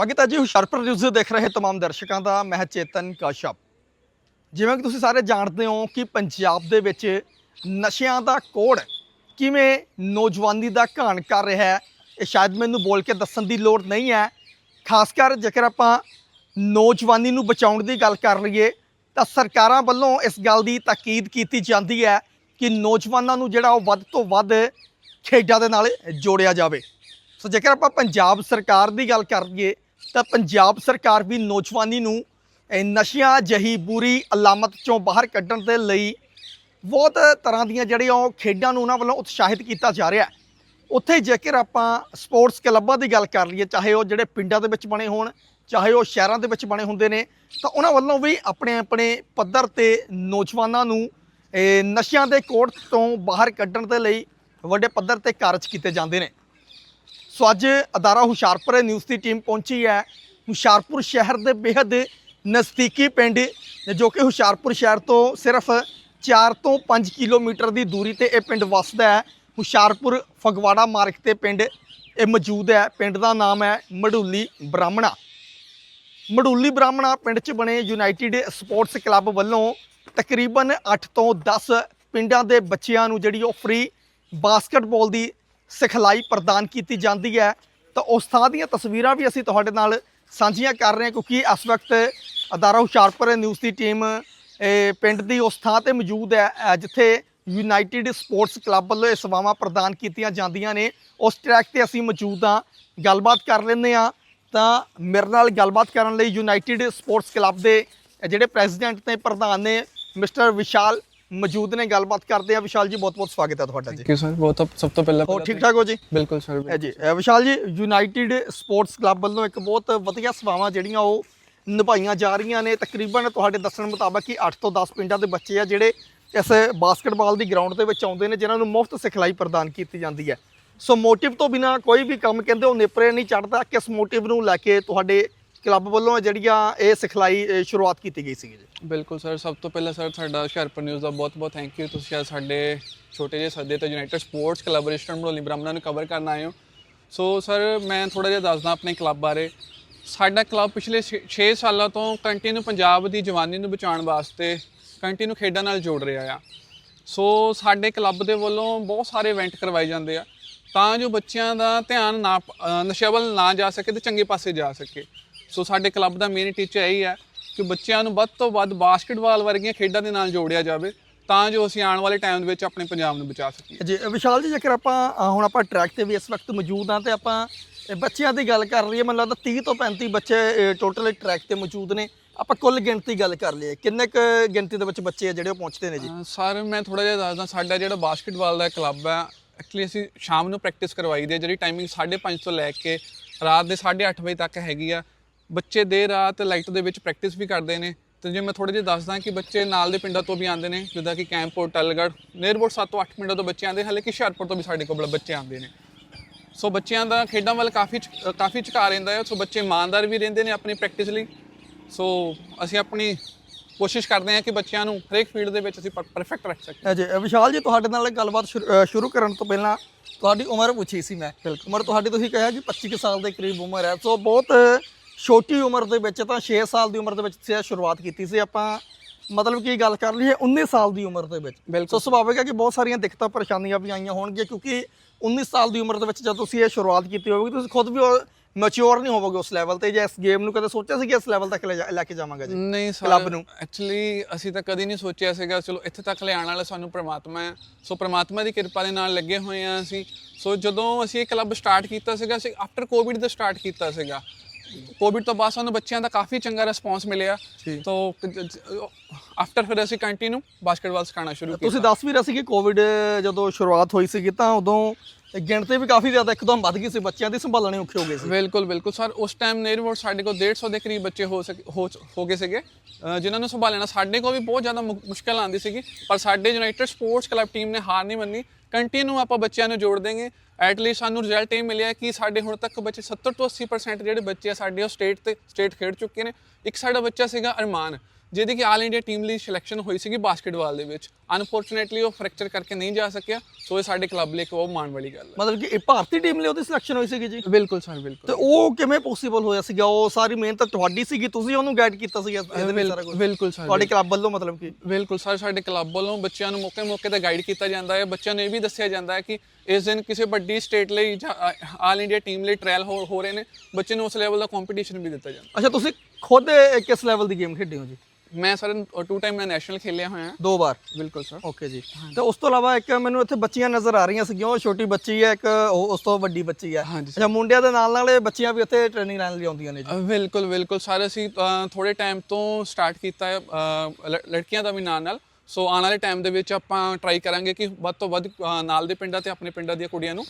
ਸਵਾਗਤ ਹੈ ਜੀ ਹੁਸ਼ਿਆਰਪੁਰ ਨਿਊਜ਼ ਦੇਖ ਰਹੇ तमाम ਦਰਸ਼ਕਾਂ ਦਾ ਮੈਂ ਚੇਤਨ ਕਾਸ਼ਪ ਜਿਵੇਂ ਕਿ ਤੁਸੀਂ ਸਾਰੇ ਜਾਣਦੇ ਹੋ ਕਿ ਪੰਜਾਬ ਦੇ ਵਿੱਚ ਨਸ਼ਿਆਂ ਦਾ ਕੋੜ ਕਿਵੇਂ ਨੌਜਵਾਨੀ ਦਾ ਘਾਣ ਕਰ ਰਿਹਾ ਹੈ ਇਹ ਸ਼ਾਇਦ ਮੈਨੂੰ ਬੋਲ ਕੇ ਦੱਸਣ ਦੀ ਲੋੜ ਨਹੀਂ ਹੈ ਖਾਸ ਕਰ ਜੇਕਰ ਆਪਾਂ ਨੌਜਵਾਨੀ ਨੂੰ ਬਚਾਉਣ ਦੀ ਗੱਲ ਕਰ ਲਈਏ ਤਾਂ ਸਰਕਾਰਾਂ ਵੱਲੋਂ ਇਸ ਗੱਲ ਦੀ ਤਾਕੀਦ ਕੀਤੀ ਜਾਂਦੀ ਹੈ ਕਿ ਨੌਜਵਾਨਾਂ ਨੂੰ ਜਿਹੜਾ ਉਹ ਵੱਧ ਤੋਂ ਵੱਧ ਖੇਡਾਂ ਦੇ ਨਾਲ ਜੋੜਿਆ ਜਾਵੇ ਸੋ ਜੇਕਰ ਆਪਾਂ ਪੰਜਾਬ ਸਰਕਾਰ ਦੀ ਗੱਲ ਕਰ ਲਈਏ ਤਾਂ ਪੰਜਾਬ ਸਰਕਾਰ ਵੀ ਨੌਜਵਾਨੀ ਨੂੰ ਨਸ਼ਿਆਂ ਜਹੀ ਬੁਰੀ ਅਲਾਮਤ ਚੋਂ ਬਾਹਰ ਕੱਢਣ ਦੇ ਲਈ ਬਹੁਤ ਤਰ੍ਹਾਂ ਦੀਆਂ ਜਿਹੜੀਆਂ ਉਹ ਖੇਡਾਂ ਨੂੰ ਉਹਨਾਂ ਵੱਲੋਂ ਉਤਸ਼ਾਹਿਤ ਕੀਤਾ ਜਾ ਰਿਹਾ ਹੈ। ਉੱਥੇ ਜੇਕਰ ਆਪਾਂ ਸਪੋਰਟਸ ਕਲੱਬਾਂ ਦੀ ਗੱਲ ਕਰ ਲਈਏ, ਚਾਹੇ ਉਹ ਜਿਹੜੇ ਪਿੰਡਾਂ ਦੇ ਵਿੱਚ ਬਣੇ ਹੋਣ, ਚਾਹੇ ਉਹ ਸ਼ਹਿਰਾਂ ਦੇ ਵਿੱਚ ਬਣੇ ਹੁੰਦੇ ਨੇ, ਤਾਂ ਉਹਨਾਂ ਵੱਲੋਂ ਵੀ ਆਪਣੇ ਆਪਣੇ ਪੱਧਰ ਤੇ ਨੌਜਵਾਨਾਂ ਨੂੰ ਨਸ਼ਿਆਂ ਦੇ ਕੋਟ ਤੋਂ ਬਾਹਰ ਕੱਢਣ ਦੇ ਲਈ ਵੱਡੇ ਪੱਧਰ ਤੇ ਕਾਰਜ ਕੀਤੇ ਜਾਂਦੇ ਨੇ। ਸੋ ਅੱਜ ਅਦਾਰਾ ਹੁਸ਼ਿਆਰਪੁਰ ਨਿਊਜ਼ ਦੀ ਟੀਮ ਪਹੁੰਚੀ ਹੈ। ਹੁਸ਼ਿਆਰਪੁਰ ਸ਼ਹਿਰ ਦੇ ਬੇहद ਨਜ਼ਦੀਕੀ ਪਿੰਡ, ਜੋ ਕਿ ਹੁਸ਼ਿਆਰਪੁਰ ਸ਼ਹਿਰ ਤੋਂ ਸਿਰਫ 4 ਤੋਂ 5 ਕਿਲੋਮੀਟਰ ਦੀ ਦੂਰੀ ਤੇ ਇਹ ਪਿੰਡ ਵਸਦਾ ਹੈ। ਹੁਸ਼ਿਆਰਪੁਰ ਫਗਵਾੜਾ ਮਾਰਗ ਤੇ ਪਿੰਡ ਇਹ ਮੌਜੂਦ ਹੈ। ਪਿੰਡ ਦਾ ਨਾਮ ਹੈ ਮੜੂਲੀ ਬ੍ਰਾਹਮਣਾ। ਮੜੂਲੀ ਬ੍ਰਾਹਮਣਾ ਪਿੰਡ 'ਚ ਬਣੇ ਯੂਨਾਈਟਿਡ ਸਪੋਰਟਸ ਕਲੱਬ ਵੱਲੋਂ ਤਕਰੀਬਨ 8 ਤੋਂ 10 ਪਿੰਡਾਂ ਦੇ ਬੱਚਿਆਂ ਨੂੰ ਜਿਹੜੀ ਉਹ ਫ੍ਰੀ ਬਾਸਕਟਬਾਲ ਦੀ ਸਿਖਲਾਈ ਪ੍ਰਦਾਨ ਕੀਤੀ ਜਾਂਦੀ ਹੈ। ਤਾਂ ਉਸ ਥਾਂ ਦੀਆਂ ਤਸਵੀਰਾਂ ਵੀ ਅਸੀਂ ਤੁਹਾਡੇ ਨਾਲ ਸਾਂਝੀਆਂ ਕਰ ਰਹੇ ਹਾਂ, ਕਿਉਂਕਿ ਇਸ ਵਕਤ ਅਦਾਰਾ ਹੁਸ਼ਿਆਰਪੁਰ ਨਿਊਜ਼ ਦੀ ਟੀਮ ਪਿੰਡ ਦੀ ਉਸ ਥਾਂ ਤੇ ਮੌਜੂਦ ਹੈ ਜਿੱਥੇ ਯੂਨਾਈਟਿਡ ਸਪੋਰਟਸ ਕਲੱਬ ਵੱਲੋਂ ਇਹ ਸੇਵਾਵਾਂ ਪ੍ਰਦਾਨ ਕੀਤੀਆਂ ਜਾਂਦੀਆਂ ਨੇ। ਉਸ ਟਰੈਕ ਤੇ ਅਸੀਂ ਮੌਜੂਦ ਹਾਂ, ਗੱਲਬਾਤ ਕਰ ਲੈਂਦੇ ਹਾਂ। ਤਾਂ ਮੇਰੇ ਨਾਲ ਗੱਲਬਾਤ ਕਰਨ ਲਈ ਯੂਨਾਈਟਿਡ ਸਪੋਰਟਸ ਕਲੱਬ ਦੇ ਜਿਹੜੇ ਪ੍ਰੈਜ਼ੀਡੈਂਟ ਨੇ ਪ੍ਰਧਾਨ ਨੇ, ਮਿਸਟਰ ਵਿਸ਼ਾਲ ਮੌਜੂਦ ਨੇ ਗੱਲਬਾਤ ਕਰਦੇ ਆ ਵਿਸ਼ਾਲ ਜੀ ਬਹੁਤ ਬਹੁਤ ਸਵਾਗਤ ਹੈ ਤੁਹਾਡਾ ਜੀ। ਥੈਂਕ ਯੂ ਸਰ ਬਹੁਤ ਸਭ ਤੋਂ ਪਹਿਲਾਂ ਹੋਰ ਠੀਕ ਠਾਕ ਹੋ ਜੀ? ਬਿਲਕੁਲ ਸਰ ਜੀ ਵਿਸ਼ਾਲ ਜੀ ਯੂਨਾਈਟਿਡ ਸਪੋਰਟਸ ਕਲੱਬ ਵੱਲੋਂ ਇੱਕ ਬਹੁਤ ਵਧੀਆ ਸੇਵਾਵਾਂ ਜਿਹੜੀਆਂ ਉਹ ਨਿਭਾਈਆਂ ਜਾ ਰਹੀਆਂ ਨੇ। ਤਕਰੀਬਨ ਤੁਹਾਡੇ ਦੱਸਣ ਮੁਤਾਬਕ ਕਿ 8 ਤੋਂ 10 ਪਿੰਡਾਂ ਦੇ ਬੱਚੇ ਆ ਜਿਹੜੇ ਇਸ ਬਾਸਕਟਬਾਲ ਦੀ ਗਰਾਊਂਡ ਦੇ ਵਿੱਚ ਆਉਂਦੇ ਨੇ ਜਿਨ੍ਹਾਂ ਨੂੰ ਮੁਫਤ ਸਿਖਲਾਈ ਪ੍ਰਦਾਨ ਕੀਤੀ ਜਾਂਦੀ ਹੈ। ਸੋ ਮੋਟਿਵ ਤੋਂ ਬਿਨਾ ਕੋਈ ਵੀ ਕੰਮ ਕਹਿੰਦੇ ਉਹ ਨੇਪਰੇ ਨਹੀਂ ਚੜਦਾ ਕਿਸ ਮੋਟਿਵ ਨੂੰ ਲੈ ਕੇ ਤੁਹਾਡੇ ਕਲੱਬ ਵੱਲੋਂ ਜਿਹੜੀਆਂ ਇਹ ਸਿਖਲਾਈ ਸ਼ੁਰੂਆਤ ਕੀਤੀ ਗਈ ਸੀਗੀ ਜੀ। ਬਿਲਕੁਲ ਸਰ ਸਭ ਤੋਂ ਪਹਿਲਾਂ ਸਰ ਸਾਡਾ ਹੁਸ਼ਿਆਰਪੁਰ ਨਿਊਜ਼ ਦਾ ਬਹੁਤ ਬਹੁਤ ਥੈਂਕ ਯੂ ਤੁਸੀਂ ਅੱਜ ਸਾਡੇ ਛੋਟੇ ਜਿਹੇ ਸੱਦੇ ਤੇ united sports club collaboration Maroli Brahmana ਨੂੰ ਕਵਰ ਕਰਨ ਆਏ ਹੋ। ਸੋ ਸਰ ਮੈਂ ਥੋੜਾ ਜਿਹਾ ਦੱਸਦਾ ਆਪਣੇ ਕਲੱਬ ਬਾਰੇ। ਸਾਡਾ ਕਲੱਬ ਪਿਛਲੇ 6 ਸਾਲਾਂ ਤੋਂ ਕੰਟੀਨਿਊ ਪੰਜਾਬ ਦੀ ਜਵਾਨੀ ਨੂੰ ਬਚਾਉਣ ਵਾਸਤੇ ਕੰਟੀਨਿਊ ਖੇਡਾਂ ਨਾਲ ਜੋੜ ਰਿਹਾ ਆ। ਸੋ ਸਾਡੇ ਕਲੱਬ ਦੇ ਵੱਲੋਂ ਬਹੁਤ ਸਾਰੇ ਇਵੈਂਟ ਕਰਵਾਏ ਜਾਂਦੇ ਆ। ਤਾਂ ਜੋ ਬੱਚਿਆਂ ਦਾ ਧਿਆਨ ਨਾ ਅ, ਵੱਲ ਨਾ ਜਾ ਸਕੇ ਤੇ ਚੰਗੇ ਪਾਸੇ ਜਾ ਸਕੇ। ਸੋ ਸਾਡੇ ਕਲੱਬ ਦਾ ਮੇਨ ਟੀਚਰ ਇਹੀ ਹੈ ਕਿ ਬੱਚਿਆਂ ਨੂੰ ਵੱਧ ਤੋਂ ਵੱਧ ਬਾਸਕਟਬਾਲ ਵਰਗੀਆਂ ਖੇਡਾਂ ਦੇ ਨਾਲ ਜੋੜਿਆ ਜਾਵੇ ਤਾਂ ਜੋ ਅਸੀਂ ਆਉਣ ਵਾਲੇ ਟਾਈਮ ਦੇ ਵਿੱਚ ਆਪਣੇ ਪੰਜਾਬ ਨੂੰ ਬਚਾ ਸਕੀਏ। ਜੀ ਵਿਸ਼ਾਲ ਜੀ ਜੇਕਰ ਆਪਾਂ ਹੁਣ ਆਪਾਂ ਟਰੈਕ ਤੇ ਵੀ ਇਸ ਵਕਤ ਮੌਜੂਦ ਹਾਂ ਤੇ ਆਪਾਂ ਬੱਚਿਆਂ ਦੀ ਗੱਲ ਕਰ ਲਈਏ ਮੈਨੂੰ ਲੱਗਦਾ 30 ਤੋਂ 35 ਬੱਚੇ ਟੋਟਲ ਟਰੈਕ ਤੇ ਮੌਜੂਦ ਨੇ। ਆਪਾਂ ਕੁੱਲ ਗਿਣਤੀ ਗੱਲ ਕਰ ਲਈਏ ਕਿੰਨੇ ਕੁ ਗਿਣਤੀ ਦੇ ਵਿੱਚ ਬੱਚੇ ਆ ਜਿਹੜੇ ਉਹ ਪਹੁੰਚਦੇ ਨੇ ਜੀ? ਸਰ ਮੈਂ ਥੋੜਾ ਜਿਹਾ ਦੱਸਦਾ ਸਾਡਾ ਜਿਹੜਾ ਬਾਸਕਟਬਾਲ ਦਾ ਕਲੱਬ ਹੈ ਐਕਚੁਅਲੀ ਅਸੀਂ ਸ਼ਾਮ ਨੂੰ ਪ੍ਰੈਕਟਿਸ ਕਰਵਾਈ ਦੀ ਹੈ ਜਿਹੜੀ ਟਾਈਮਿੰਗ 5:30 ਤੋਂ ਲੈ ਕੇ ਰਾਤ ਦੇ 8:30 ਵਜੇ ਤੱਕ ਹੈਗੀ ਆ। ਬੱਚੇ ਦੇਰ ਰਾਤ ਲਾਈਟ ਦੇ ਵਿੱਚ ਪ੍ਰੈਕਟਿਸ ਵੀ ਕਰਦੇ ਨੇ। ਤੇ ਜੇ ਮੈਂ ਥੋੜਾ ਜਿਹਾ ਦੱਸਦਾ ਕਿ ਬੱਚੇ ਨਾਲ ਦੇ ਪਿੰਡਾਂ ਤੋਂ ਵੀ ਆਉਂਦੇ ਨੇ ਜਿੱਦਾਂ ਕਿ ਕੈਂਪਪੋਰਟ ਟਲਗੜ ਨੇਰਬੋਰਡ 7 ਤੋਂ 8 ਪਿੰਡਾਂ ਤੋਂ ਬੱਚੇ ਆਉਂਦੇ ਹਾਲੇ ਕਿ ਹੁਸ਼ਿਆਰਪੁਰ ਤੋਂ ਵੀ ਸਾਡੇ ਕੋਲ ਬੱਚੇ ਆਉਂਦੇ ਨੇ। ਸੋ ਬੱਚਿਆਂ ਦਾ ਖੇਡਾਂ ਵੱਲ ਕਾਫੀ ਕਾਫੀ ਝੁਕਾਅ ਰਹਿੰਦਾ ਹੈ ਸੋ ਬੱਚੇ ਇਮਾਨਦਾਰ ਵੀ ਰਹਿੰਦੇ ਨੇ ਆਪਣੀ ਪ੍ਰੈਕਟਿਸ ਲਈ। ਸੋ ਅਸੀਂ ਆਪਣੀ ਕੋਸ਼ਿਸ਼ ਕਰਦੇ ਹਾਂ ਕਿ ਬੱਚਿਆਂ ਨੂੰ ਹਰੇਕ ਫੀਲਡ ਦੇ ਵਿੱਚ ਅਸੀਂ ਪਰਫੈਕਟ ਰੱਖ ਸਕੀਏ। ਜੀ ਵਿਸ਼ਾਲ ਜੀ ਤੁਹਾਡੇ ਨਾਲ ਗੱਲਬਾਤ ਸ਼ੁਰੂ- ਕਰਨ ਤੋਂ ਪਹਿਲਾਂ ਤੁਹਾਡੀ ਉਮਰ ਪੁੱਛੀ ਸੀ ਮੈਂ। ਉਮਰ ਤੁਹਾਡੀ ਤੁਸੀਂ ਕਿਹਾ ਕਿ 25 ਕੁ ਸਾਲ ਦੇ ਕਰੀਬ ਉਮਰ ਹੈ। ਸੋ ਬਹੁਤ ਛੋਟੀ ਉਮਰ ਦੇ ਵਿੱਚ ਤਾਂ 6 ਸਾਲ ਦੀ ਉਮਰ ਦੇ ਵਿੱਚ ਇਹ ਸ਼ੁਰੂਆਤ ਕੀਤੀ ਸੀ। ਆਪਾਂ ਮਤਲਬ ਕੀ ਗੱਲ ਕਰ ਲਈਏ 19 ਸਾਲ ਦੀ ਉਮਰ ਦੇ ਵਿੱਚ। ਬਿਲਕੁਲ। ਸੋ ਸੁਭਾਵਿਕ ਹੈ ਕਿ ਬਹੁਤ ਸਾਰੀਆਂ ਦਿੱਕਤਾਂ ਪਰੇਸ਼ਾਨੀਆਂ ਵੀ ਆਈਆਂ ਹੋਣਗੀਆਂ ਕਿਉਂਕਿ 19 ਸਾਲ ਦੀ ਉਮਰ ਦੇ ਵਿੱਚ ਜਦ ਤੁਸੀਂ ਇਹ ਸ਼ੁਰੂਆਤ ਕੀਤੀ ਹੋਵੇਗੀ ਤੁਸੀਂ ਖੁਦ ਵੀ ਮੈਚੁਰ ਨਹੀਂ ਹੋਵੋਗੇ ਉਸ ਲੈਵਲ ਤੇ। ਜੇ ਇਸ ਗੇਮ ਨੂੰ ਕਦੇ ਸੋਚਿਆ ਸੀ ਕਿ ਇਸ ਲੈਵਲ ਤੱਕ ਲੈ ਕੇ ਜਾਵਾਂਗਾ ਜੀ? ਨਹੀਂ ਸਰ ਕਲੱਬ ਨੂੰ। ਐਕਚੁਅਲੀ ਅਸੀਂ ਤਾਂ ਕਦੀ ਨਹੀਂ ਸੋਚਿਆ ਸੀਗਾ ਚਲੋ ਇੱਥੇ ਤੱਕ ਲਿਆਉਣ ਵਾਲਾ ਸਾਨੂੰ ਪ੍ਰਮਾਤਮਾ ਹੈ। ਸੋ ਪ੍ਰਮਾਤਮਾ ਦੀ ਕਿਰਪਾ ਦੇ ਨਾਲ ਲੱਗੇ ਹੋਏ ਆ ਅਸੀਂ। ਸੋ ਜਦੋਂ ਅਸੀਂ ਇਹ ਕਲੱਬ ਸਟਾਰਟ ਕੀਤਾ ਸੀਗਾ ਅਸੀਂ ਆਫਟਰ ਕੋਵਿਡ ਦਾ ਸਟਾਰਟ ਕੀਤਾ ਸੀਗਾ। ਕੋਵਿਡ ਤੋਂ ਬਾਅਦ ਸਾਨੂੰ ਬੱਚਿਆਂ ਦਾ ਕਾਫੀ ਚੰਗਾ ਰਿਸਪੌਂਸ ਮਿਲਿਆ। ਤੋਂ ਆਫਟਰ ਫਿਰ ਅਸੀਂ ਕੰਟੀਨਿਊ ਬਾਸਕਟਬਾਲ ਸਿਖਾਉਣਾ ਸ਼ੁਰੂ ਕੀਤਾ। ਤੁਸੀਂ ਦੱਸ ਵੀ ਰਹੇ ਸੀ ਕਿ ਕੋਵਿਡ ਜਦੋਂ ਸ਼ੁਰੂਆਤ ਹੋਈ ਸੀਗੀ ਤਾਂ ਉਦੋਂ ਗਿਣਤੀ ਵੀ ਕਾਫੀ ਜ਼ਿਆਦਾ ਇੱਕਦਮ ਵੱਧ ਗਈ ਸੀ ਬੱਚਿਆਂ ਦੀ ਸੰਭਾਲਣੇ ਔਖੇ ਹੋ ਗਏ ਸੀ। ਬਿਲਕੁਲ ਬਿਲਕੁਲ। ਸਰ ਉਸ ਟਾਈਮ ਨੇਰਵੋਰਡ ਸਾਡੇ ਕੋਲ 150 ਦੇ ਕਰੀਬ ਬੱਚੇ ਹੋ ਸਕੇ ਹੋ ਗਏ ਸੀਗੇ ਜਿਨ੍ਹਾਂ ਨੂੰ ਸੰਭਾਲਣਾ ਸਾਡੇ ਕੋਲ ਵੀ ਬਹੁਤ ਜ਼ਿਆਦਾ ਮੁਸ਼ਕਲ ਆਉਂਦੀ ਸੀਗੀ। ਪਰ ਸਾਡੇ ਯੂਨਾਈਟਿਡ ਸਪੋਰਟਸ ਕਲੱਬ ਟੀਮ ਨੇ ਹਾਰ ਨਹੀਂ ਮੰਨੀ। ਕੰਟੀਨਿਊ ਆਪਾਂ ਬੱਚਿਆਂ ਨੂੰ ਜੋੜ ਦੇਂਗੇ। ਐਟਲੀਸਟ ਸਾਨੂੰ ਰਿਜ਼ਲਟ ਇਹ ਮਿਲਿਆ ਕਿ ਸਾਡੇ ਹੁਣ ਤੱਕ ਬੱਚੇ 70 ਤੋਂ 80% ਜਿਹੜੇ ਬੱਚੇ ਆ ਸਾਡੇ ਉਹ ਸਟੇਟ ਤੇ ਸਟੇਟ ਖੇਡ ਚੁੱਕੇ ਨੇ। ਇੱਕ ਸਾਡਾ ਬੱਚਾ ਸੀਗਾ ਅਰਮਾਨ, ਜਿਹਦੀ ਕਿ ਆਲ ਇੰਡੀਆ ਟੀਮ ਲਈ ਸਿਲੈਕਸ਼ਨ ਹੋਈ ਸੀਗੀ ਬਾਸਕਟਬਾਲ ਦੇ ਵਿੱਚ। ਅਨਫੋਰਚੂਨੇਟਲੀ ਉਹ ਫ੍ਰੈਕਚਰ ਕਰਕੇ ਨਹੀਂ ਜਾ ਸਕਿਆ। ਸੋ ਇਹ ਸਾਡੇ ਕਲੱਬ ਲਈ ਇੱਕ ਬਹੁਤ ਮਾਣ ਵਾਲੀ ਗੱਲ ਮਤਲਬ ਕਿ ਇਹ ਭਾਰਤੀ ਟੀਮ ਲਈ ਉਹਦੀ ਸਿਲੈਕਸ਼ਨ ਹੋਈ ਸੀਗੀ ਜੀ? ਹੈ ਬਿਲਕੁਲ। ਸਰ ਤੇ ਬਿਲਕੁਲ ਉਹ ਕਿਵੇਂ ਪੋਸੀਬਲ ਹੋਇਆ ਸੀਗਾ? ਉਹ ਸਾਰੀ ਮਿਹਨਤ ਤੁਹਾਡੀ ਸੀਗੀ ਤੁਸੀਂ ਉਹਨੂੰ ਗਾਈਡ ਕੀਤਾ ਸੀਗਾ ਇਹਦੇ ਵਿੱਚ ਸਾਰਾ ਕੁਝ ਬਿਲਕੁਲ ਸਰ ਤੁਹਾਡੇ ਕਲੱਬ ਵੱਲੋਂ ਮਤਲਬ ਕਿ? ਬਿਲਕੁਲ ਸਰ ਸਾਡੇ ਕਲੱਬ ਵੱਲੋਂ ਬੱਚਿਆਂ ਨੂੰ ਮੌਕੇ-ਮੌਕੇ ਤੇ ਗਾਈਡ ਕੀਤਾ ਜਾਂਦਾ ਹੈ। ਬੱਚਿਆਂ ਨੂੰ ਇਹ ਵੀ ਦੱਸਿਆ ਜਾਂਦਾ ਹੈ ਕਿ ਇਸ ਦਿਨ ਕਿਸੇ ਵੱਡੀ ਸਟੇਟ ਲਈ ਜਾਂ ਆਲ ਇੰਡੀਆ ਟੀਮ ਲਈ ਟ੍ਰਾਇਲ ਹੋ ਹੋ ਰਹੇ ਨੇ। ਬੱਚੇ ਨੂੰ ਉਸ ਲੈਵਲ ਦਾ ਕੰਪੀਟੀਸ਼ਨ ਵੀ ਦਿੱਤਾ ਜਾਂਦਾ ਅੱਛਾ ਤੁਸੀਂ ਖੁਦ ਇਹ ਕਿਸ ਲੈਵਲ ਦੀ ਗੇਮ ਖੇਡੇ ਹੋ ਜੀ? ਮੈਂ ਸਰ ਟੂ ਟਾਈਮ ਮੈਂ ਨੈਸ਼ਨਲ ਖੇਲਿਆ ਹੋਇਆ। ਦੋ ਵਾਰ? ਬਿਲਕੁਲ ਸਰ। ਓਕੇ ਜੀ। ਤੇ ਉਸ ਤੋਂ ਇਲਾਵਾ ਇੱਕ ਮੈਨੂੰ ਇੱਥੇ ਬੱਚੀਆਂ ਨਜ਼ਰ ਆ ਰਹੀਆਂ ਸੀਗੀਆਂ ਉਹ ਛੋਟੀ ਬੱਚੀ ਹੈ ਇੱਕ ਉਸ ਤੋਂ ਵੱਡੀ ਬੱਚੀ ਹੈ। ਅੱਛਾ ਮੁੰਡਿਆਂ ਦੇ ਨਾਲ ਨਾਲ ਇਹ ਬੱਚੀਆਂ ਵੀ ਇੱਥੇ ਟ੍ਰੇਨਿੰਗ ਲੈਣ ਲਈ ਆਉਂਦੀਆਂ ਨੇ ਜੀ। ਬਿਲਕੁਲ ਬਿਲਕੁਲ। ਸਾਰੇ ਅਸੀਂ ਥੋੜੇ ਟਾਈਮ ਤੋਂ ਸਟਾਰਟ ਕੀਤਾ ਹੈ ਲੜਕੀਆਂ ਦਾ ਵੀ ਨਾਲ ਨਾਲ। ਸੋ ਆਉਣ ਵਾਲੇ ਟਾਈਮ ਦੇ ਵਿੱਚ ਆਪਾਂ ਟਰਾਈ ਕਰਾਂਗੇ ਕਿ ਵੱਧ ਤੋਂ ਵੱਧ ਨਾਲ ਦੇ ਪਿੰਡਾਂ ਤੇ ਆਪਣੇ ਪਿੰਡਾਂ ਦੀਆਂ ਕੁੜੀਆਂ ਨੂੰ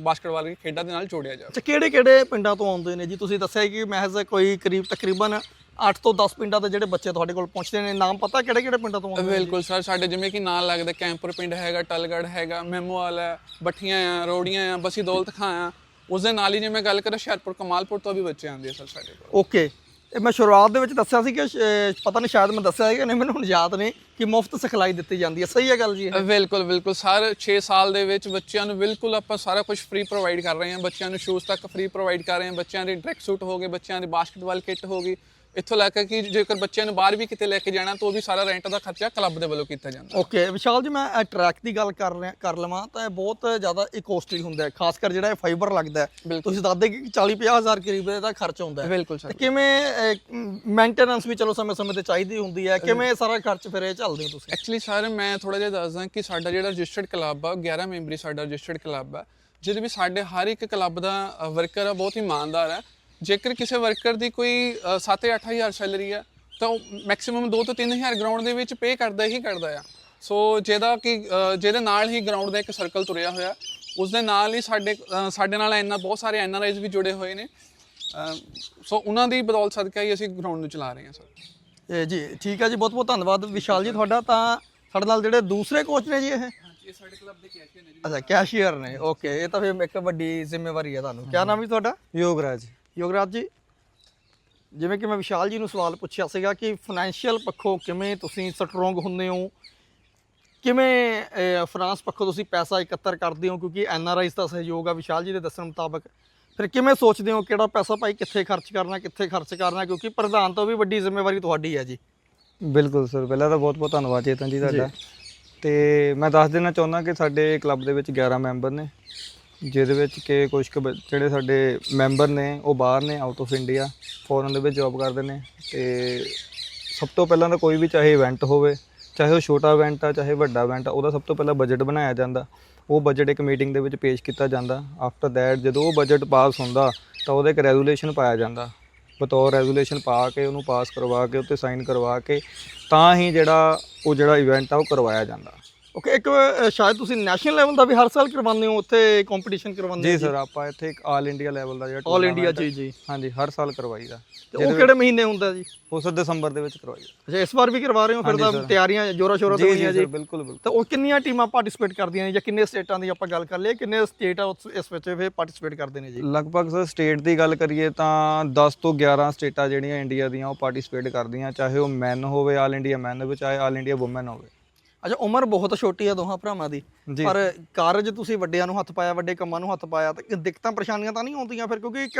ਬਾਸਕਟਬਾਲ ਦੀ ਖੇਡਾਂ ਦੇ ਨਾਲ ਜੋੜਿਆ ਜਾਵੇ। ਅੱਛਾ ਕਿਹੜੇ ਕਿਹੜੇ ਪਿੰਡਾਂ ਤੋਂ ਆਉਂਦੇ ਨੇ ਜੀ? ਤੁਸੀਂ ਦੱਸਿਆ ਕਿ ਮਹਿਜ਼ ਕੋਈ ਕਰੀਬ ਤਕਰੀਬਨ 8 ਤੋਂ 10 ਪਿੰਡਾਂ ਦੇ ਜਿਹੜੇ ਬੱਚੇ ਤੁਹਾਡੇ ਕੋਲ ਪਹੁੰਚਦੇ ਨੇ ਨਾਮ ਪਤਾ ਕਿਹੜੇ ਕਿਹੜੇ ਪਿੰਡਾਂ ਤੋਂ ਆਉਂਦੇ ਨੇ? ਬਿਲਕੁਲ ਸਰ ਸਾਡੇ ਜਿਵੇਂ ਕਿ ਨਾਲ ਲੱਗਦਾ ਕੈਂਪਰ ਪਿੰਡ ਹੈਗਾ ਟਲਗੜ ਹੈਗਾ ਮੈਮੋਵਾਲ ਹੈ ਬੱਠੀਆਂ ਆ ਰੋੜੀਆਂ ਆ ਬਸੀ ਦੌਲਤ ਖਾਂ ਆ ਉਸ ਦੇ ਨਾਲ ਹੀ ਜੇ ਮੈਂ ਗੱਲ ਕਰਾਂ ਹੁਸ਼ਿਆਰਪੁਰ ਕਮਾਲਪੁਰ ਤੋਂ ਵੀ ਬੱਚੇ ਆਉਂਦੇ ਆ ਸਰ ਸਾਡੇ ਕੋਲ। ਓਕੇ। ਇਹ ਮੈਂ ਸ਼ੁਰੂਆਤ ਦੇ ਵਿੱਚ ਦੱਸਿਆ ਸੀ ਕਿ ਸ਼- ਪਤਾ ਨਹੀਂ ਸ਼ਾਇਦ ਮੈਂ ਦੱਸਿਆ ਹੈ ਕਿ ਨਹੀਂ ਮੈਨੂੰ ਹੁਣ ਯਾਦ ਨਹੀਂ ਕਿ ਮੁਫਤ ਸਿਖਲਾਈ ਦਿੱਤੀ ਜਾਂਦੀ ਹੈ। ਸਹੀ ਹੈ ਗੱਲ ਜੀ ਇਹ? ਬਿਲਕੁਲ ਬਿਲਕੁਲ ਸਰ 6 ਸਾਲ ਦੇ ਵਿੱਚ ਬੱਚਿਆਂ ਨੂੰ ਬਿਲਕੁਲ ਆਪਾਂ ਸਾਰਾ ਕੁਝ ਫ੍ਰੀ ਪ੍ਰੋਵਾਈਡ ਕਰ ਰਹੇ ਹਾਂ। ਬੱਚਿਆਂ ਨੂੰ ਸ਼ੂਜ਼ ਤੱਕ ਫ੍ਰੀ ਪ੍ਰੋਵਾਈਡ ਕਰ ਰਹੇ ਹਾਂ। ਬੱਚਿਆਂ ਦੇ ਟਰੈਕ ਸੂਟ ਹੋ ਗਏ ਬੱਚਿਆਂ ਦੀ ਬਾਸਕਟਬਾਲ ਕਿੱਟ ਹੋ ਗਈ। ਇੱਥੋਂ ਲੈ ਕੇ ਕਿ ਜੇਕਰ ਬੱਚਿਆਂ ਨੂੰ ਬਾਹਰ ਵੀ ਕਿਤੇ ਲੈ ਕੇ ਜਾਣਾ ਤਾਂ ਉਹ ਵੀ ਸਾਰਾ ਰੈਂਟ ਦਾ ਖਰਚਾ ਕਲੱਬ ਦੇ ਵੱਲੋਂ ਕੀਤਾ ਜਾਂਦਾ। ਓਕੇ ਵਿਸ਼ਾਲ ਜੀ ਮੈਂ ਟਰੈਕ ਦੀ ਗੱਲ ਕਰ ਰਿਹਾ ਕਰ ਲਵਾਂ ਤਾਂ ਇਹ ਬਹੁਤ ਜ਼ਿਆਦਾ ਕੋਸਟਲੀ ਹੁੰਦਾ ਹੈ ਖਾਸ ਕਰ ਜਿਹੜਾ ਇਹ ਫਾਈਬਰ ਲੱਗਦਾ ਹੈ। ਤੁਸੀਂ ਦੱਸਦੇ ਕਿ 40 50 ਹਜ਼ਾਰ ਕਰੀਬ ਦਾ ਖਰਚ ਆਉਂਦਾ ਹੈ। ਬਿਲਕੁਲ ਸਰ। ਕਿਵੇਂ ਮੇਨਟੇਨੈਂਸ ਵੀ ਚਲੋ ਸਮੇਂ-ਸਮੇਂ ਤੇ ਚਾਹੀਦੀ ਹੁੰਦੀ ਹੈ ਕਿਵੇਂ ਸਾਰਾ ਖਰਚ ਫਿਰ ਇਹ ਚੱਲਦੇ ਹੋ ਤੁਸੀਂ? ਐਕਚੁਅਲੀ ਸਰ ਮੈਂ ਥੋੜਾ ਜਿਹਾ ਦੱਸਦਾ ਕਿ ਸਾਡਾ ਜਿਹੜਾ ਰਜਿਸਟਰਡ ਕਲੱਬ ਆ ਉਹ 11 ਮੈਂਬਰੀ ਸਾਡਾ ਰਜਿਸਟਰਡ ਕਲੱਬ ਆ ਜਿਹਦੇ ਵਿੱਚ ਸਾਡੇ ਹਰ ਇੱਕ ਕਲੱਬ ਦਾ ਵਰਕਰ ਆ ਬਹੁਤ ਇਮਾਨਦਾਰ ਹੈ। ਜੇਕਰ ਕਿਸੇ ਵਰਕਰ ਦੀ ਕੋਈ 7-8000 ਸੈਲਰੀ ਆ ਤਾਂ ਉਹ ਮੈਕਸਿਮਮ 2 ਤੋਂ 3000 ਗਰਾਊਂਡ ਦੇ ਵਿੱਚ ਪੇ ਕਰਦਾ ਹੀ ਕਰਦਾ ਆ। ਸੋ ਜਿਹਦਾ ਕਿ ਜਿਹਦੇ ਨਾਲ ਹੀ ਗਰਾਊਂਡ ਦਾ ਇੱਕ ਸਰਕਲ ਤੁਰਿਆ ਹੋਇਆ ਉਸ ਦੇ ਨਾਲ ਹੀ ਸਾਡੇ ਸਾਡੇ ਨਾਲ ਇੰਨਾ ਬਹੁਤ ਸਾਰੇ ਐਨਆਰਆਈਜ਼ ਵੀ ਜੁੜੇ ਹੋਏ ਨੇ। ਸੋ ਉਹਨਾਂ ਦੀ ਬਦੌਲਤ ਸਦਕਾ ਹੀ ਅਸੀਂ ਗਰਾਊਂਡ ਨੂੰ ਚਲਾ ਰਹੇ ਹਾਂ ਸਰ ਜੀ ਠੀਕ ਹੈ ਜੀ ਬਹੁਤ ਬਹੁਤ ਧੰਨਵਾਦ ਵਿਸ਼ਾਲ ਜੀ ਤੁਹਾਡਾ। ਤਾਂ ਸਾਡੇ ਨਾਲ ਜਿਹੜੇ ਦੂਸਰੇ ਕੋਚ ਨੇ ਜੀ ਇਹ? ਇਹ ਸਾਡੇ ਕਲੱਬ ਦੇ ਕੈਸ਼ੀਅਰ ਨੇ ਅੱਛਾ ਕੈਸ਼ੀਅਰ ਨੇ। ਓਕੇ ਇਹ ਤਾਂ ਫਿਰ ਇੱਕ ਵੱਡੀ ਜ਼ਿੰਮੇਵਾਰੀ ਹੈ ਤੁਹਾਨੂੰ। ਕੀ ਨਾਮ ਹੈ ਤੁਹਾਡਾ? ਯੋਗਰਾਜ। ਯੋਗਰਾਜ ਜੀ ਜਿਵੇਂ ਕਿ ਮੈਂ ਵਿਸ਼ਾਲ ਜੀ ਨੂੰ ਸਵਾਲ ਪੁੱਛਿਆ ਸੀਗਾ ਕਿ ਫਾਈਨੈਂਸ਼ੀਅਲ ਪੱਖੋਂ ਕਿਵੇਂ ਤੁਸੀਂ ਸਟਰੋਂਗ ਹੁੰਦੇ ਹੋ? ਕਿਵੇਂ ਫਰਾਂਸ ਪੱਖੋਂ ਤੁਸੀਂ ਪੈਸਾ ਇਕੱਤਰ ਕਰਦੇ ਹੋ? ਕਿਉਂਕਿ ਐਨ ਆਰ ਆਈਸ ਦਾ ਸਹਿਯੋਗ ਆ ਵਿਸ਼ਾਲ ਜੀ ਦੇ ਦੱਸਣ ਮੁਤਾਬਕ। ਫਿਰ ਕਿਵੇਂ ਸੋਚਦੇ ਹੋ ਕਿਹੜਾ ਪੈਸਾ ਭਾਈ ਕਿੱਥੇ ਖਰਚ ਕਰਨਾ ਕਿੱਥੇ ਖਰਚ ਕਰਨਾ? ਕਿਉਂਕਿ ਪ੍ਰਧਾਨ ਤੋਂ ਵੀ ਵੱਡੀ ਜ਼ਿੰਮੇਵਾਰੀ ਤੁਹਾਡੀ ਹੈ ਜੀ। ਬਿਲਕੁਲ ਸਰ ਪਹਿਲਾਂ ਤਾਂ ਬਹੁਤ ਬਹੁਤ ਧੰਨਵਾਦ ਚੇਤਨ ਜੀ ਤੁਹਾਡਾ। ਤੇ ਮੈਂ ਦੱਸ ਦੇਣਾ ਚਾਹੁੰਦਾ ਕਿ ਸਾਡੇ ਕਲੱਬ ਦੇ ਵਿੱਚ 11 ਮੈਂਬਰ ਨੇ। ਜਿਹਦੇ ਵਿੱਚ ਕਿ ਕੁਝ ਕੁ ਬ- ਜਿਹੜੇ ਸਾਡੇ ਮੈਂਬਰ ਨੇ, ਉਹ ਬਾਹਰ ਨੇ ਆਊਟ ਆਫ ਇੰਡੀਆ ਫੋਰਨ ਦੇ ਵਿੱਚ ਜੌਬ ਕਰਦੇ ਨੇ ਤੇ ਸਭ ਤੋਂ ਪਹਿਲਾਂ ਤਾਂ ਕੋਈ ਵੀ ਚਾਹੇ ਇਵੈਂਟ ਹੋਵੇ, ਚਾਹੇ ਉਹ ਛੋਟਾ ਇਵੈਂਟ ਆ, ਚਾਹੇ ਵੱਡਾ ਇਵੈਂਟ ਆ, ਉਹਦਾ ਸਭ ਤੋਂ ਪਹਿਲਾਂ ਬਜਟ ਬਣਾਇਆ ਜਾਂਦਾ। ਉਹ ਬਜਟ ਇੱਕ ਮੀਟਿੰਗ ਦੇ ਵਿੱਚ ਪੇਸ਼ ਕੀਤਾ ਜਾਂਦਾ। ਆਫਟਰ ਦੈਟ ਜਦੋਂ ਉਹ ਬਜਟ ਪਾਸ ਹੁੰਦਾ, ਤਾਂ ਉਹਦਾ ਇੱਕ ਰੈਜ਼ੋਲੂਸ਼ਨ ਪਾਇਆ ਜਾਂਦਾ। ਬਤੌਰ ਰੈਜ਼ੋਲੂਸ਼ਨ ਪਾ ਕੇ, ਉਹਨੂੰ ਪਾਸ ਕਰਵਾ ਕੇ, ਉੱਤੇ ਸਾਈਨ ਕਰਵਾ ਕੇ, ਤਾਂ ਹੀ ਜਿਹੜਾ ਉਹ ਜਿਹੜਾ ਇਵੈਂਟ ਆ, ਉਹ ਕਰਵਾਇਆ ਜਾਂਦਾ। ਓਕੇ ਇੱਕ ਸ਼ਾਇਦ ਤੁਸੀਂ ਨੈਸ਼ਨਲ ਲੈਵਲ ਦਾ ਵੀ ਹਰ ਸਾਲ ਕਰਵਾਉਂਦੇ ਹੋ ਉੱਥੇ ਕੰਪੀਟੀਸ਼ਨ ਕਰਵਾਉਂਦੇ ਜੀ ਸਰ ਆਪਾਂ ਇੱਥੇ ਇੱਕ ਆਲ ਇੰਡੀਆ ਲੈਵਲ ਦਾ ਜਿਹੜਾ ਆਲ ਇੰਡੀਆ tournament ਜੀ ਜੀ। ਹਾਂਜੀ ਹਰ ਸਾਲ ਕਰਵਾਈਦਾ। ਤੇ ਉਹ ਕਿਹੜੇ ਮਹੀਨੇ ਹੁੰਦਾ ਜੀ? ਉਹ ਸਰ ਦਸੰਬਰ ਦੇ ਵਿੱਚ ਕਰਵਾਈਦਾ। ਅੱਛਾ ਇਸ ਵਾਰ ਵੀ ਕਰਵਾ ਰਹੇ ਹੋ ਫਿਰ ਤਾਂ। ਤਿਆਰੀਆਂ ਜੋਰਾ ਸ਼ੋਰਾ ਤੋਂ ਹੋਈਆਂ ਜੀ? ਬਿਲਕੁਲ ਬਿਲਕੁਲ। ਤਾਂ ਉਹ ਕਿੰਨੀਆਂ ਟੀਮਾਂ ਪਾਰਟਿਸਿਪੇਟ ਕਰਦੀਆਂ ਨੇ ਜਾਂ ਕਿੰਨੇ ਸਟੇਟਾਂ ਦੀ ਆਪਾਂ ਗੱਲ ਕਰ ਲਈਏ? ਕਿੰਨੇ ਸਟੇਟ ਆ ਉਸ- ਇਸ ਵਿੱਚ ਫਿਰ ਪਾਰਟਿਸਿਪੇਟ ਕਰਦੇ ਨੇ ਜੀ? ਲਗਭਗ ਸਰ ਸਟੇਟ ਦੀ ਗੱਲ ਕਰੀਏ ਤਾਂ 10 ਤੋਂ 11 ਸਟੇਟਾਂ ਜਿਹੜੀਆਂ ਇੰਡੀਆ ਦੀਆਂ ਉਹ ਪਾਰਟਿਸਿਪੇਟ ਕਰਦੀਆਂ ਚਾਹੇ ਉਹ ਮੈਨ ਹੋਵੇ ਆਲ ਇੰਡੀਆ ਮੈਨ ਹੋਵੇ ਚਾਹੇ ਆਲ ਇੰਡੀਆ ਔਮਨ ਹੋਵੇ। ਅੱਛਾ ਉਮਰ ਬਹੁਤ ਛੋਟੀ ਆ ਦੋਹਾਂ ਭਰਾਵਾਂ ਦੀ। ਪਰ ਕਾਰਜ ਤੁਸੀਂ ਵੱਡਿਆਂ ਨੂੰ ਹੱਥ ਪਾਇਆ ਵੱਡੇ ਕੰਮਾਂ ਨੂੰ ਹੱਥ ਪਾਇਆ ਤਾਂ ਦਿੱਕਤਾਂ ਪਰੇਸ਼ਾਨੀਆਂ ਤਾਂ ਨਹੀਂ ਆਉਂਦੀਆਂ ਫਿਰ? ਕਿਉਂਕਿ ਇੱਕ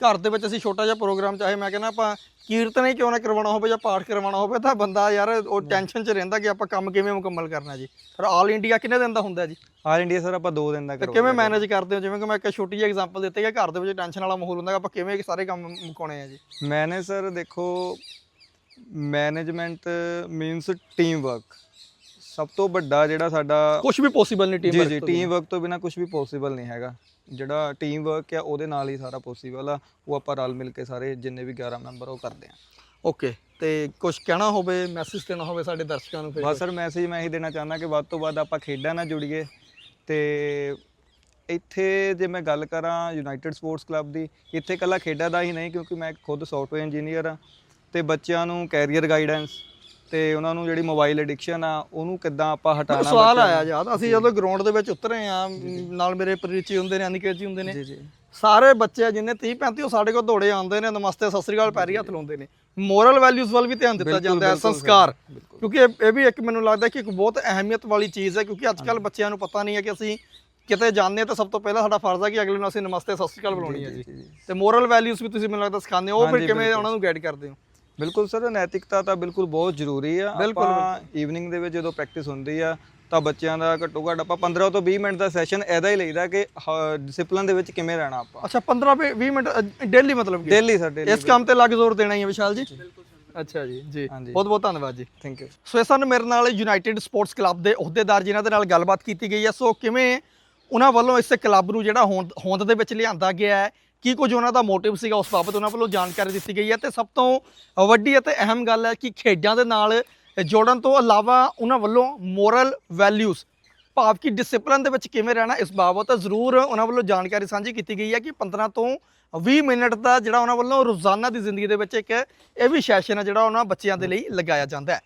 ਘਰ ਦੇ ਵਿੱਚ ਅਸੀਂ ਛੋਟਾ ਜਿਹਾ ਪ੍ਰੋਗਰਾਮ ਚਾਹੇ ਮੈਂ ਕਹਿੰਦਾ ਆਪਾਂ ਕੀਰਤਨ ਹੀ ਕਿਉਂ ਨਾ ਕਰਵਾਉਣਾ ਹੋਵੇ ਜਾਂ ਪਾਠ ਕਰਵਾਉਣਾ ਹੋਵੇ ਤਾਂ ਬੰਦਾ ਯਾਰ ਉਹ ਟੈਨਸ਼ਨ 'ਚ ਰਹਿੰਦਾ ਕਿ ਆਪਾਂ ਕੰਮ ਕਿਵੇਂ ਮੁਕੰਮਲ ਕਰਨਾ ਜੀ। ਫਿਰ ਆਲ ਇੰਡੀਆ ਕਿੰਨੇ ਦਿਨ ਦਾ ਹੁੰਦਾ ਜੀ? ਆਲ ਇੰਡੀਆ ਸਰ ਆਪਾਂ 2 ਦਿਨ ਦਾ ਤੇ ਕਰਵਾਈਦਾ ਕਿਵੇਂ ਮੈਨੇਜ ਕਰਦੇ ਹੋ? ਜਿਵੇਂ ਕਿ ਮੈਂ ਇੱਕ ਛੋਟੀ ਜਿਹੀ ਐਗਜ਼ਾਮਪਲ ਦਿੱਤੀ ਹੈ ਘਰ ਦੇ ਵਿੱਚ ਟੈਨਸ਼ਨ ਵਾਲਾ ਮਾਹੌਲ ਹੁੰਦਾ ਆਪਾਂ ਕਿਵੇਂ ਸਾਰੇ ਕੰਮ ਮੁਕਾਉਣੇ ਆ ਜੀ? ਮੈਨੇ ਸਰ ਦੇਖੋ ਮੈਨੇਜਮੈਂਟ ਮੀਨਸ ਟੀਮ ਵਰਕ ਸਭ ਤੋਂ ਵੱਡਾ ਜਿਹੜਾ ਸਾਡਾ ਕੁਝ ਵੀ ਪੋਸੀਬਲ ਨਹੀਂ ਟੀਮ ਜੀ ਜੀ ਟੀਮ ਵਰਕ ਤੋਂ ਬਿਨਾ ਕੁਝ ਵੀ ਪੋਸੀਬਲ ਨਹੀਂ ਹੈਗਾ। ਜਿਹੜਾ ਟੀਮ ਵਰਕ ਆ ਉਹਦੇ ਨਾਲ ਹੀ ਸਾਰਾ ਪੋਸੀਬਲ ਆ। ਉਹ ਆਪਾਂ ਰਲ ਮਿਲ ਕੇ ਸਾਰੇ ਜਿੰਨੇ ਵੀ 11 ਮੈਂਬਰ ਉਹ ਕਰਦੇ ਆ। ਓਕੇ ਤੇ ਕੁਝ ਕਹਿਣਾ ਹੋਵੇ ਮੈਸੇਜ ਦੇਣਾ ਹੋਵੇ ਸਾਡੇ ਦਰਸ਼ਕਾਂ ਨੂੰ ਫਿਰ? ਬਸ ਸਰ ਮੈਸੇਜ ਮੈਂ ਇਹੀ ਦੇਣਾ ਚਾਹੁੰਦਾ ਕਿ ਵੱਧ ਤੋਂ ਵੱਧ ਆਪਾਂ ਖੇਡਾਂ ਨਾਲ ਜੁੜੀਏ। ਤੇ ਇੱਥੇ ਜੇ ਮੈਂ ਗੱਲ ਕਰਾਂ ਯੂਨਾਈਟਿਡ ਸਪੋਰਟਸ ਕਲੱਬ ਦੀ ਇੱਥੇ ਇਕੱਲਾ ਖੇਡਾਂ ਦਾ ਹੀ ਨਹੀਂ ਕਿਉਂਕਿ ਮੈਂ ਖੁਦ ਸੌਫਟਵੇਅਰ ਇੰਜੀਨੀਅਰ ਆ। ਤੇ ਬੱਚਿਆਂ ਨੂੰ ਕੈਰੀਅਰ ਗਾਈਡੈਂਸ ਤੇ ਉਹਨਾਂ ਨੂੰ ਜਿਹੜੀ ਮੋਬਾਈਲ ਐਡਿਕਸ਼ਨ ਆ ਉਹਨੂੰ ਕਿੱਦਾਂ ਆਪਾਂ ਮੈਨੂੰ ਹਟਾਉਣਾ ਸਵਾਲ ਆਇਆ ਯਾਦ ਅਸੀਂ ਜਦੋਂ ਗਰਾਊਂਡ ਦੇ ਵਿੱਚ ਉਤਰੇ ਆ ਨਾਲ ਮੇਰੇ ਪਰਿਚੀ ਹੁੰਦੇ ਨੇ ਅਨਿਕੇਤ ਜੀ ਹੁੰਦੇ ਨੇ। ਜੀ ਜੀ। ਸਾਰੇ ਬੱਚੇ ਜਿੰਨੇ 30 35 ਉਹ ਸਾਡੇ ਕੋਲ ਦੌੜੇ ਆਉਂਦੇ ਨੇ ਨਮਸਤੇ ਸਤਿ ਸ੍ਰੀ ਅਕਾਲ ਪੈਰੀ ਹੱਥ ਲਾਉਂਦੇ ਨੇ। ਮੋਰਲ ਵੈਲਿਊਜ਼ ਵੱਲ ਵੀ ਧਿਆਨ ਦਿੱਤਾ ਜਾਂਦਾ ਹੈ ਸੰਸਕਾਰ। ਕਿਉਂਕਿ ਇਹ ਵੀ ਇੱਕ ਮੈਨੂੰ ਲੱਗਦਾ ਕਿ ਇੱਕ ਬਹੁਤ ਅਹਿਮੀਅਤ ਵਾਲੀ ਚੀਜ਼ ਹੈ ਕਿਉਂਕਿ ਅੱਜ ਕੱਲ ਬੱਚਿਆਂ ਨੂੰ ਪਤਾ ਨਹੀਂ ਹੈ ਕਿ ਅਸੀਂ ਕਿਤੇ ਜਾਂਦੇ ਤਾਂ ਸਭ ਤੋਂ ਪਹਿਲਾਂ ਸਾਡਾ ਫਰਜ਼ ਹੈ ਕਿ ਅਗਲੇ ਨੂੰ ਅਸੀਂ ਨਮਸਤੇ ਸਤਿ ਸ੍ਰੀ ਅਕਾਲ ਬੁਲਾਉਣੀ ਹੈ ਜੀ। ਤੇ ਮੋਰਲ ਵੈਲਿਊਜ਼ ਵੀ ਤੁਸੀਂ ਮੈਨੂੰ ਲੱਗਦਾ ਸਿਖਾਉਂਦੇ ਹੋ ਉਹ ਫਿਰ ਕਿਵੇਂ। ਉਹਨਾਂ ਨੂੰ ਗਾਈਡ ਕਰਦੇ ਹੋ? ਬਿਲਕੁਲ ਸਰ ਨੈਤਿਕਤਾ ਤਾਂ ਬਿਲਕੁਲ ਬਹੁਤ ਜ਼ਰੂਰੀ ਆ। ਬਿਲਕੁਲ, ਆਪਾਂ ਈਵਨਿੰਗ ਦੇ ਵਿੱਚ ਜਦੋਂ ਪ੍ਰੈਕਟਿਸ ਹੁੰਦੀ ਆ ਤਾਂ ਬੱਚਿਆਂ ਦਾ ਘੱਟੋ ਘੱਟ ਆਪਾਂ 15 ਤੋਂ 20 ਮਿੰਟ ਦਾ ਸੈਸ਼ਨ ਐਦਾ ਹੀ ਲਈਦਾ ਕਿ ਡਿਸਪਲਿਨ ਦੇ ਵਿੱਚ ਕਿਵੇਂ ਰਹਿਣਾ ਆਪਾਂ। ਅੱਛਾ 15 20 ਮਿੰਟ ਡੇਲੀ ਮਤਲਬ ਕਿ? ਡੇਲੀ ਸਾਡੇ ਇਸ ਕੰਮ ਤੇ ਲੱਗ ਜ਼ੋਰ ਦੇਣਾ ਹੀ ਹੈ ਵਿਸ਼ਾਲ ਜੀ? ਅੱਛਾ ਜੀ ਜੀ। ਬਹੁਤ ਬਹੁਤ ਧੰਨਵਾਦ ਜੀ। ਥੈਂਕ ਯੂ ਸੋ ਇਹ ਸਨ ਮੇਰੇ ਨਾਲ ਯੂਨਾਈਟਿਡ ਸਪੋਰਟਸ ਕਲੱਬ ਦੇ ਅਹੁਦੇਦਾਰ ਜਿਨ੍ਹਾਂ ਦੇ ਨਾਲ ਗੱਲਬਾਤ ਕੀਤੀ ਗਈ ਹੈ। ਸੋ ਕਿਵੇਂ ਉਹਨਾਂ ਵੱਲੋਂ ਇਸ ਕਲੱਬ ਨੂੰ ਜਿਹੜਾ ਹੋਂਦ ਦੇ ਵਿੱਚ ਲਿਆਂਦਾ ਗਿਆ ਹੈ ਕੀ ਕੁਝ ਉਹਨਾਂ ਦਾ ਮੋਟਿਵ ਸੀਗਾ ਉਸ ਬਾਬਤ? ਉਹਨਾਂ ਵੱਲੋਂ ਜਾਣਕਾਰੀ ਦਿੱਤੀ ਗਈ ਹੈ ਤੇ ਸਭ ਤੋਂ ਵੱਡੀ ਅਤੇ ਅਹਿਮ ਗੱਲ ਹੈ ਕਿ ਖੇਡਾਂ ਦੇ ਨਾਲ ਜੋੜਨ ਤੋਂ ਇਲਾਵਾ ਉਹਨਾਂ ਵੱਲੋਂ ਮੋਰਲ ਵੈਲਿਊਜ਼ ਭਾਵ ਕਿ ਡਿਸਪਲਿਨ ਦੇ ਵਿੱਚ ਕਿਵੇਂ ਰਹਿਣਾ, ਇਸ ਬਾਬਤ ਜ਼ਰੂਰ ਉਹਨਾਂ ਵੱਲੋਂ ਜਾਣਕਾਰੀ ਸਾਂਝੀ ਕੀਤੀ ਗਈ ਹੈ ਕਿ 15 ਤੋਂ 20 ਮਿੰਟ ਦਾ ਜਿਹੜਾ ਉਹਨਾਂ ਵੱਲੋਂ ਰੋਜ਼ਾਨਾ ਦੀ ਜ਼ਿੰਦਗੀ ਦੇ ਵਿੱਚ ਇੱਕ ਇਹ ਵੀ ਸੈਸ਼ਨ ਹੈ ਜਿਹੜਾ ਉਹਨਾਂ ਬੱਚਿਆਂ ਦੇ ਲਈ ਲਗਾਇਆ ਜਾਂਦਾ ਹੈ।